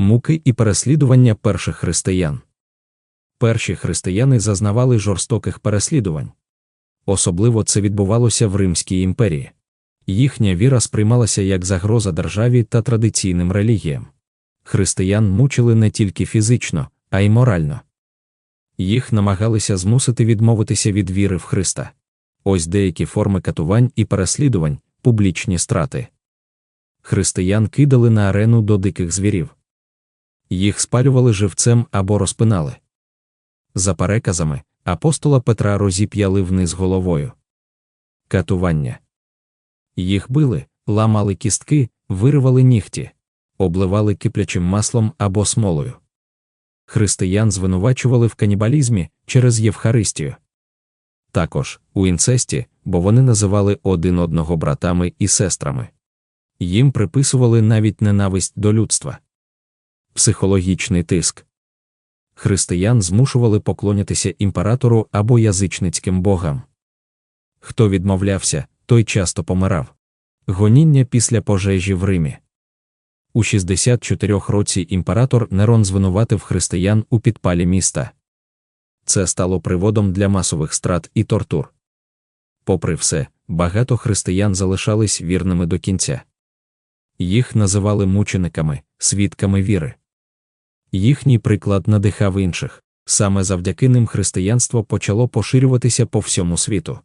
Муки і переслідування перших християн. Перші християни зазнавали жорстоких переслідувань. Особливо це відбувалося в Римській імперії. Їхня віра сприймалася як загроза державі та традиційним релігіям. Християн мучили не тільки фізично, а й морально. Їх намагалися змусити відмовитися від віри в Христа. Ось деякі форми катувань і переслідувань, публічні страти. Християн кидали на арену до диких звірів. Їх спалювали живцем або розпинали. За переказами, апостола Петра розіп'яли вниз головою. Катування. Їх били, ламали кістки, виривали нігті, обливали киплячим маслом або смолою. Християн звинувачували в канібалізмі через Євхаристію. Також у інцесті, бо вони називали один одного братами і сестрами. Їм приписували навіть ненависть до людства. Психологічний тиск. Християн змушували поклонятися імператору або язичницьким богам. Хто відмовлявся, той часто помирав. Гоніння після пожежі в Римі. У 64 році імператор Нерон звинуватив християн у підпалі міста. Це стало приводом для масових страт і тортур. Попри все, багато християн залишались вірними до кінця. Їх називали мучениками, свідками віри. Їхній приклад надихав інших. Саме завдяки ним християнство почало поширюватися по всьому світу.